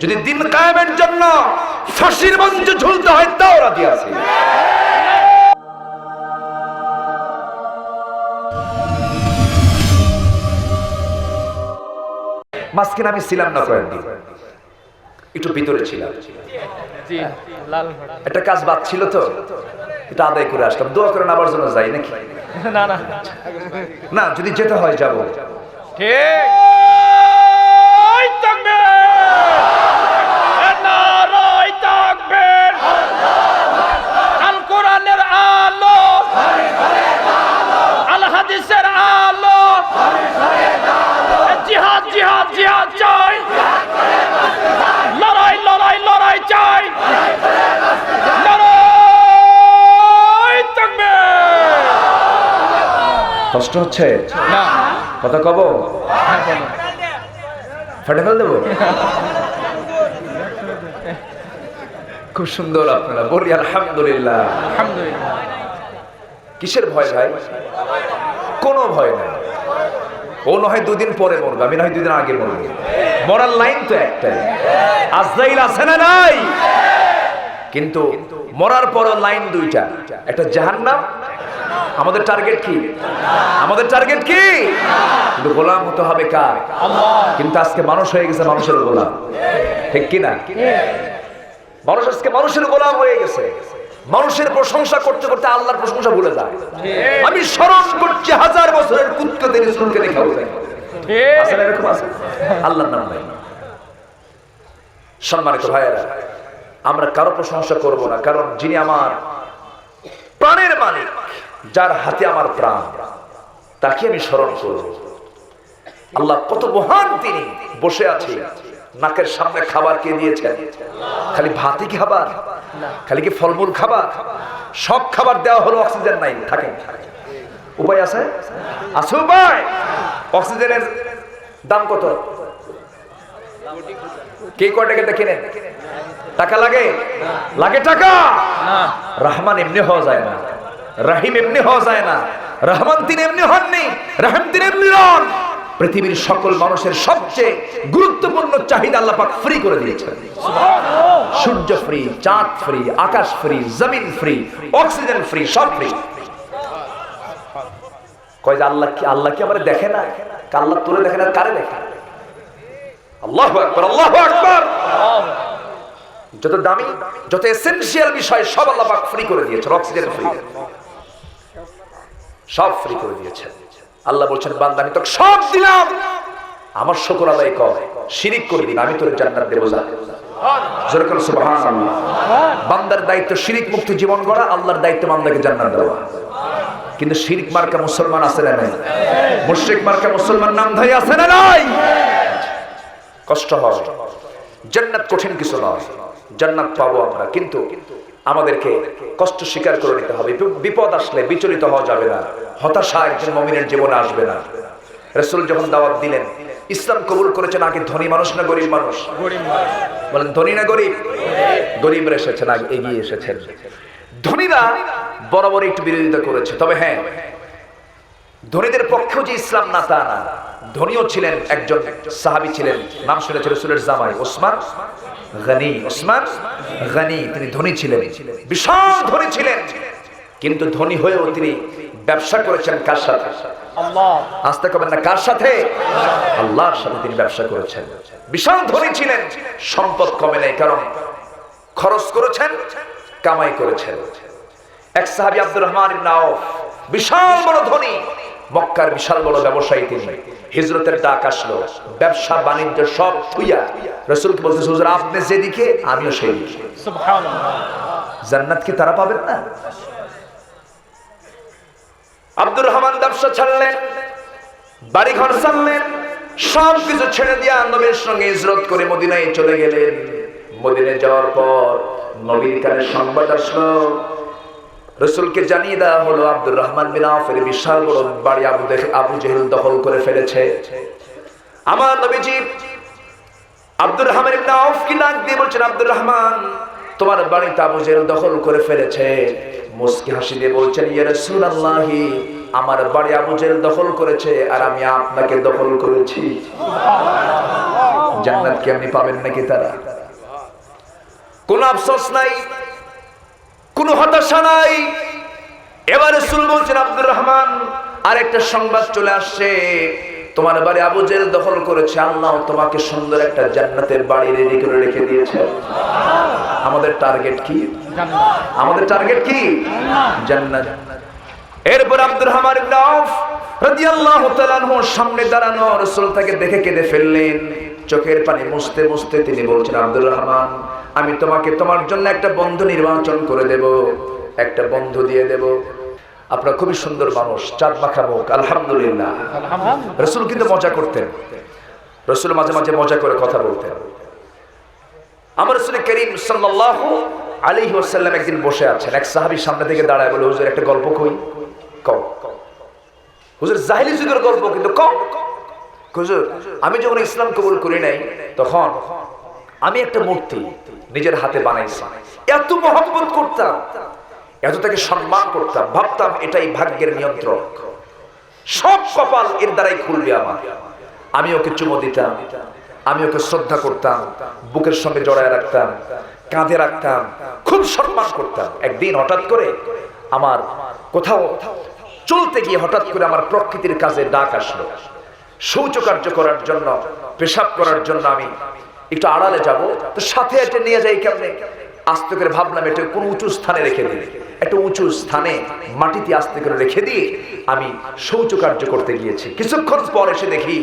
যদি দিন কায়েমের জন্য ফাঁসির মঞ্চে ঝুলতে হয় তাও রাজি আছে। মাঝখানে আমি ছিলাম না কয়েকদিন। একটু ভিতরে ছিলাম। একটা কাজ বাদ ছিল তো এটা আদায় করে আসলাম। দোয়া করেন আবার জন্য যাই নাকি? না না। না যদি যেতে হয় যাব। ঠিক। কষ্ট হচ্ছে? না। কথা কব? হ্যাঁ ফেটে ফেল দেবো? খুব সুন্দর আপনারা। বলি আলহামদুলিল্লাহ। কিসের ভয় ভাই? কোনো ভয় নাই। ও নয় দুদিন পরে মরবে আমি নয় দুদিন আগে মরবো। মরার লাইন তো একটাই। আজরাইল আছে না নাই? কিন্তু মরার পর লাইন দুইটা। একটা জাহান্নাম আমাদের টার্গেট কি? আমাদের টার্গেট কি? কিন্তু গোলাম হতে হবে কার? কিন্তু আজকে মানুষ হয়ে গেছে মানুষের গোলাম। ঠিক কি না? মানুষ আজকে মানুষের গোলাম হয়ে গেছে। মানুষের প্রশংসা করতে করতে আল্লাহর প্রশংসা ভুলে যায়। আমি স্মরণ করছি হাজার বছরের দেখে শুনকে দেখে আল্লাহর নাম নাই। সম্মানিত ভাইয়েরা আমরা কারও প্রশংসা করব না কারণ যিনি আমার প্রাণের মালিক যার হাতে আমার প্রাণ তাকে আমি স্মরণ করব। আল্লাহ কত মহান তিনি বসে আছে নাকের সামনে খাবার কে দিয়েছেন? খালি ভাতই কি খাবার? খালি কি ফলমূল খাবার? সব খাবার দেওয়া হলো অক্সিজেন নাই থাকে উপায় আছে? আছে উপায়? অক্সিজেনের দাম কত? কে কয় টাকাটা কিনেন টাকা লাগে? লাগে টাকা? রহমান এমনি হওয়া যায় না। রাহিম এমনি হওয়া যায় না। রহমান তিনি এমনি হননি রাহিম তিনি এমনি হন পৃথিবীর সকল মানুষের সবচেয়ে গুরুত্বপূর্ণ চাহিদা আল্লাহ পাক ফ্রি করে দিয়েছেন। সূর্য ফ্রি চাঁদ ফ্রি আকাশ ফ্রি জমিন ফ্রি অক্সিজেন ফ্রি সব ফ্রি কয় যে আল্লাহ কি আল্লাহ কি আমার দেখে না? আল্লাহ তোরে দেখে না কারে দেখে? আল্লাহ আকবার আল্লাহ আকবার। যত দামি যত এসেনশিয়াল বিষয় সব আল্লাহ পাক ফ্রি করে দিয়েছেন অক্সিজেন ফ্রি সব ফ্রি করে দিয়েছেন। আল্লাহ বলছেন, বান্দা, আমি তোকে সব দিলাম। আমার শুকর আদায় কর। শিরিক করবি না আমি তোর জান্নাত দেবো বান্দার দায়িত্ব শিরিক মুক্ত জীবন গড়া, আল্লাহর দায়িত্ব বান্দাকে জান্নাত দেওয়া। কিন্তু শিরিক মার্কা মুসলমান আছে না নাই? মুশরিক মার্কা মুসলমান নাম ধাই আছে না নাই? কষ্ট হয়। জান্নাত কঠিন কিছু নয়। জান্নাত পাবো আমরা, কিন্তু আমাদেরকে কষ্ট স্বীকার করে নিতে হবে। বিপদ আসলে বিচলিত হওয়া যাবে না। হতাশা একজন মমিনের জীবনে আসবে না। রসুল যখন দাওয়াত দিলেন ইসলাম কবুল করেছেন আগে ধনী মানুষ না গরিব মানুষ? বলেন ধনী না গরিব? গরিবরা এসেছেন আগে এগিয়ে এসেছেন। ধনীরা বরাবর একটু বিরোধিতা করেছে। তবে হ্যাঁ ধনীদের পক্ষেও যে ইসলাম না তা না। ধনীও ছিলেন একজন সাহাবী ছিলেন নাম শুনেছে রসুলের জামাই ওসমান। গনি ওসমান গনি তিনি ধনী ছিলেন বিশাল ধনী ছিলেন। কিন্তু ধনী হয়েও তিনি ব্যবসা করেছেন কার সাথে? আল্লাহ। আসতে কবেন না কার সাথে? আল্লাহর সাথে তিনি ব্যবসা করেছেন। বিশাল ধনী ছিলেন সম্পদ কমে নেই কারণ খরচ করেছেন কামাই করেছেন। এক সাহাবী আব্দুর রহমান আউফ বিশাল বড় ধনী মক্কার বিশাল বড় ব্যবসায়ী তিনি। হিজরতের ডাক আসলো ব্যবসা বাণিজ্য সব থুইয়া রসুলকে বলতে হুজুর আপনি যেদিকে আমিও সেই দিকে জান্নাত কি তারা পাবেন না? আব্দুর রহমান ব্যবসা ছাড়লেন বাড়ি ঘর ছাড়লেন সব কিছু ছেড়ে দিয়ে নবীর সঙ্গে ইজরত করে মদিনায় চলে গেলেন। মদিনায় যাওয়ার পর নবীর কানে সংবাদ আসলো। রসুলকে জানিয়ে দেওয়া হলো আব্দুর রহমান বিন আউফের বিশাল বড় বাড়ি আবু দেখে আবু জেহেল দখল করে ফেলেছে। আমার নবীজি আব্দুর রহমান কি ডাক দিয়ে বলছেন, আব্দুর রহমান, তোমার বাড়িতে আবু জেহেল দখল করে ফেলেছে। মুস্কি হাসি দিয়ে বলছেন, ইয়া রাসূলুল্লাহি, আমার বাড়ি আবু জেহেল দখল করেছে আর আমি আপনাকে দখল করেছি। জান্নাত কেমনি পাবেন নাকি তারা? কোন আফসোস নাই, কোন হতাশা নাই। এবারে সুল বলছেন, আব্দুর রহমান, আরেকটা সংবাদ চলে আসছে। তোমার বাড়ি আবু জেল দখল করেছে, আল্লাহ তোমাকে সুন্দর একটা জান্নাতের বাড়ি রেডি করে রেখে দিয়েছে। আমাদের টার্গেট কি? আমাদের টার্গেট কি? জান্নাত। এরপর আব্দুর রহমান ইবনে আউফ রাদিয়াল্লাহু তাআলা সামনে দাঁড়ানো রাসূল তাকে দেখে কেঁদে ফেললেন। চোখের পানি মুছতে মুছতে তিনি বলছেন, আব্দুর রহমান, আমি তোমাকে তোমার জন্য একটা বন্ধু নির্বাচন করে দেব। একটা বন্ধু দিয়ে দেব। আপনারা খুবই সুন্দর মানুষ চাঁদ মাখা মুখ আলহামদুলিল্লাহ। রসুল কিন্তু মজা করতেন। রসুল মাঝে মাঝে মজা করে কথা বলতেন। আমার রসুল করিম সাল্লাল্লাহু আলাইহি ওয়াসাল্লাম একদিন বসে আছেন এক সাহাবী সামনে থেকে দাঁড়ায় বলে হুজুর একটা গল্প কই? কও। হুজুর জাহিলি যুগের গল্প কিন্তু কও। হুজুর আমি যখন ইসলাম কবুল করি নাই তখন আমি একটা মূর্তি নিজের হাতে বানাইছি। এত মহব্বত করতাম। এত তাকে সম্মান করতাম, ভাবতাম এটাই ভাগ্যের নিয়ন্ত্রক। সব কপাল এর দ্বারাই খুলবে আমার। আমি ওকে চুমো দিতাম, আমি ওকে শ্রদ্ধা করতাম, বুকের সঙ্গে জড়ায় রাখতাম, কাঁধে রাখতাম, খুব সম্মান করতাম। একদিন হঠাৎ করে আমার কোথাও চলতে গিয়ে হঠাৎ করে আমার প্রকৃতির কাজে ডাক আসলো। শৌচকার্য করার জন্য, পেশাব করার জন্য আমি একটু আড়ালে যাব, তো সাথে এটা নিয়ে যাই কেমনে? আস্তে করে ভাবলাম এটা কোন উঁচু স্থানে রেখে দিই। একটা উঁচু স্থানে মাটিতে আস্তে করে রেখে দিয়ে আমি শৌচকার্য করতে গিয়েছি। কিছুক্ষণ পর এসে দেখি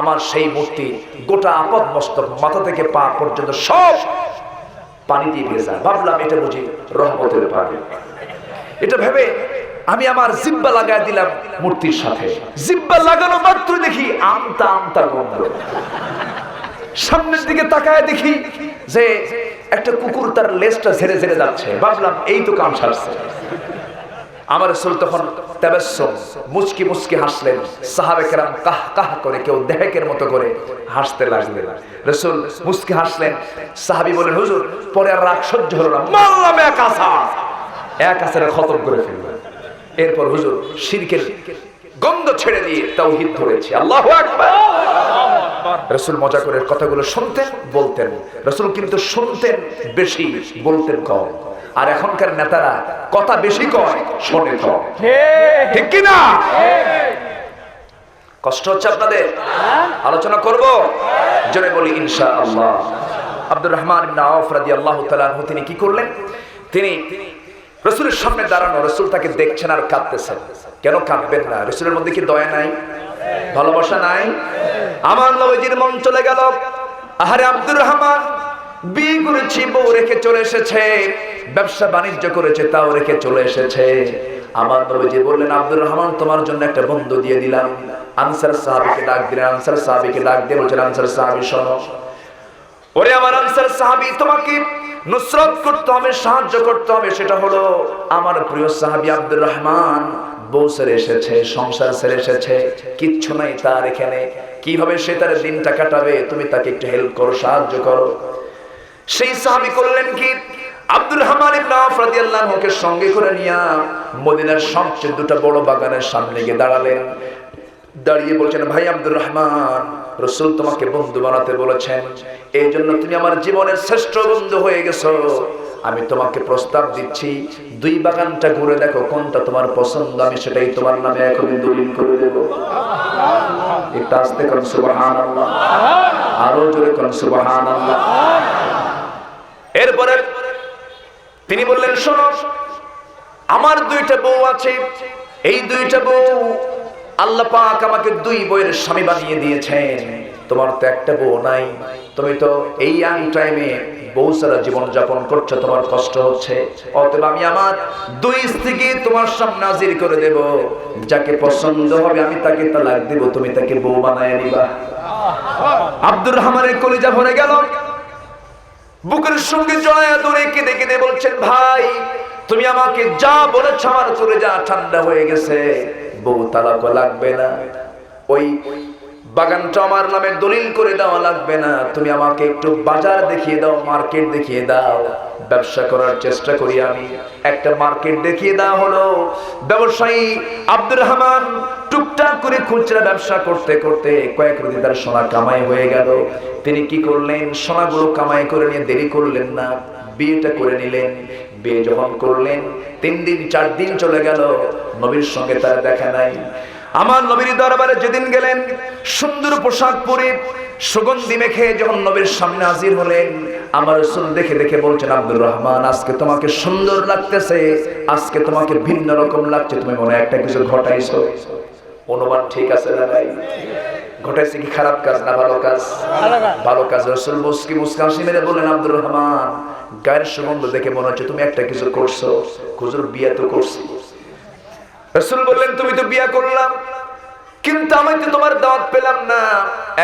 আমার সেই মূর্তি গোটা আপদ মস্তক মাথা থেকে পা পর্যন্ত সব পানি দিয়ে ভেজা ভাবলাম এটা বুঝি রহমতের পানি। এটা ভেবে আমি আমার জিব্বা লাগায় দিলাম মূর্তির সাথে। জিব্বা লাগানো মাত্র দেখি আমতা আমতা গন্ধ। সামনের দিকে তাকায় দেখি যে একটা কুকুর তার লেজটা ঝেড়ে ঝেড়ে যাচ্ছে। ভাবলাম, এই তো কাম সারছে। আমার রসুল তখন মুচকি মুচকি হাসলেন। সাহাবে কেরাম কাহ কাহ করে কেউ দেহেকের মতো করে হাসতে লাগলেন। রসুল মুচকি হাসলেন। সাহাবি বলেন হুজুর, পরে আর রাগ সহ্য হলো না। মারলাম এক আসা এক আসারে খতম করে ফেললেন। এরপর হুজুর, শিরকের গন্ধ ছেড়ে দিয়ে তাওহীদ ধরেছে। আল্লাহু আকবার। রসুল মজা করে কথাগুলো শুনতেন বলতেন। রসুল কিন্তু শুনতেন বেশি বলতেন কম। আর এখনকার নেতারা কথা বেশি কয় শোনে কম। ঠিক। ঠিক কি না কষ্ট হচ্ছে আপনাদের? আলোচনা করব? জোরে বলি ইনশা আল্লাহ আব্দুর রহমান আউফ তাআলা আনহু তিনি কি করলেন? তিনি রসুলের সামনে দাঁড়ানো রসুল তাকে দেখছেন আর কাঁদতেছেন। কেন কাঁদবেন না? রসুলের মধ্যে কি দয়া নাই? ভালোবাসা নাই? আমার নবীজির মন চলে গেল। আহারে আব্দুর রহমান বিয়ে করেছি বউ রেখে চলে এসেছে। ব্যবসা বাণিজ্য করেছে, তাও রেখে চলে এসেছে। আমার নবীজি বললেন, আব্দুর রহমান, তোমার জন্য একটা বন্ধু দিয়ে দিলাম। আনসার সাহাবিকে ডাক দিলেন, আনসার সাহাবিকে ডাক দিয়ে বলছেন, আনসার সাহাবি, শোনো। ওরে আমার আনসার সাহাবি, তোমাকে নুসরত করতে হবে, সাহায্য করতে হবে, সেটা হলো আমার প্রিয় সাহাবি আব্দুর রহমান। বউ সেরে এসেছে, সংসার সেরে এসেছে, কিচ্ছু নাই তার এখানে। কীভাবে সে তার দিনটা কাটাবে, তুমি তাকে একটু হেল্প করো, সাহায্য করো। সেই সাহাবি করলেন কি? আব্দুর রহমান ইবনে আউফ রাদিয়াল্লাহু আনহুকে সঙ্গে করে নিয়া মদিনার সবচেয়ে দুটো বড় বাগানের সামনে গিয়ে দাঁড়ালেন। দাঁড়িয়ে বলছেন, ভাই আব্দুর রহমান, রসুল তোমাকে বন্ধু বানাতে বলেছেন। এই জন্য তুমি আমার জীবনের শ্রেষ্ঠ বন্ধু হয়ে গেছো। আমি তোমাকে প্রস্তাব দিচ্ছি, দুই বাগানটা ঘুরে দেখো, কোনটা তোমার পছন্দ, আমি সেটাই তোমার নামে এখনই দলিল করে দেব। একটু আসতে কোন সুবাহান আরও জোরে কোন সুবাহান এরপরে তিনি বললেন, শোনো, আমার দুইটা বউ আছে। এই দুইটা বউ আল্লাহ পাক আমাকে দুই বইয়ের স্বামী বানিয়ে দিয়েছেন। তোমার তো একটা বউ নাই। তুমি তো এই ইয়াং টাইমে বউ সারা জীবন যাপন করছ, তোমার কষ্ট হচ্ছে। অতএব আমি আমার দুই স্ত্রীকে তোমার সামনে হাজির করে দেব। যাকে পছন্দ হবে আমি তাকে তালাক দেব, তুমি তাকে বউ বানায় নিবা। আব্দুর রহমানের কলিজা ভরে গেল। বুকের সঙ্গে জড়ায়া দৌড়ে কেঁদে কেঁদে বলছেন, ভাই, তুমি আমাকে যা বলেছ আমার চলে যা ঠান্ডা হয়ে গেছে। বউ তালাক লাগবে না। ওই বাগানটা আমার নামে দলিল করে দেওয়া লাগবে না। তুমি আমাকে একটু বাজার দেখিয়ে দাও, মার্কেট দেখিয়ে দাও। ব্যবসা করার চেষ্টা করি আমি। একটা মার্কেট দেখিয়ে দেওয়া হলো। ব্যবসায়ী আব্দুর রহমান টুকটাক করে খুচরা ব্যবসা করতে করতে কয়েক রুটি তার সোনা কামাই হয়ে গেল। তিনি কি করলেন? সোনাগুলো কামাই করে নিয়ে দেরি করলেন না। বিয়েটা করে নিলেন। বিয়ে যখন করলেন, তিন দিন, চার দিন চলে গেল। নবীর সঙ্গে তার দেখা নাই। আমার নবীর দরবারে যেদিন গেলেন, সুন্দর পোশাক পরে সুগন্ধি মেখে যখন নবীর সামনে হাজির হলেন, আমার রসুল দেখে দেখে বলছেন, আব্দুর রহমান, আজকে তোমাকে সুন্দর লাগতেছে, আজকে তোমাকে ভিন্ন রকম লাগছে, তুমি মনে একটা কিছু ঘটাইছো। অনুমান ঠিক আছে না ভাই ঘটাইছে কি খারাপ কাজ না ভালো কাজ? ভালো কাজ। রসুল মুসকি মুসকি হাসি মেরে বললেন, আব্দুর রহমান, গায়ের সুগন্ধ দেখে মনে হচ্ছে তুমি একটা কিছু করছ। খুজুর বিয়ে তো করছি। রসুল বললেন, তুমি তো বিয়া করলাম, কিন্তু আমি তো তোমার দাওয়াত পেলাম না।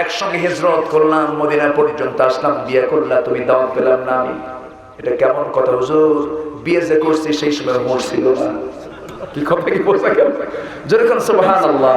একসঙ্গে হিজরত করলাম, মদিনা পর্যন্ত আসলাম, বিয়া করলাম তুমি দাওয়াত পেলাম না আমি। এটা কেমন কথা হুজুর? বিয়ে যে করছি, সেই সময় মরছিল না। কি কথা কি বলছে যেরকম সুবহানাল্লাহ।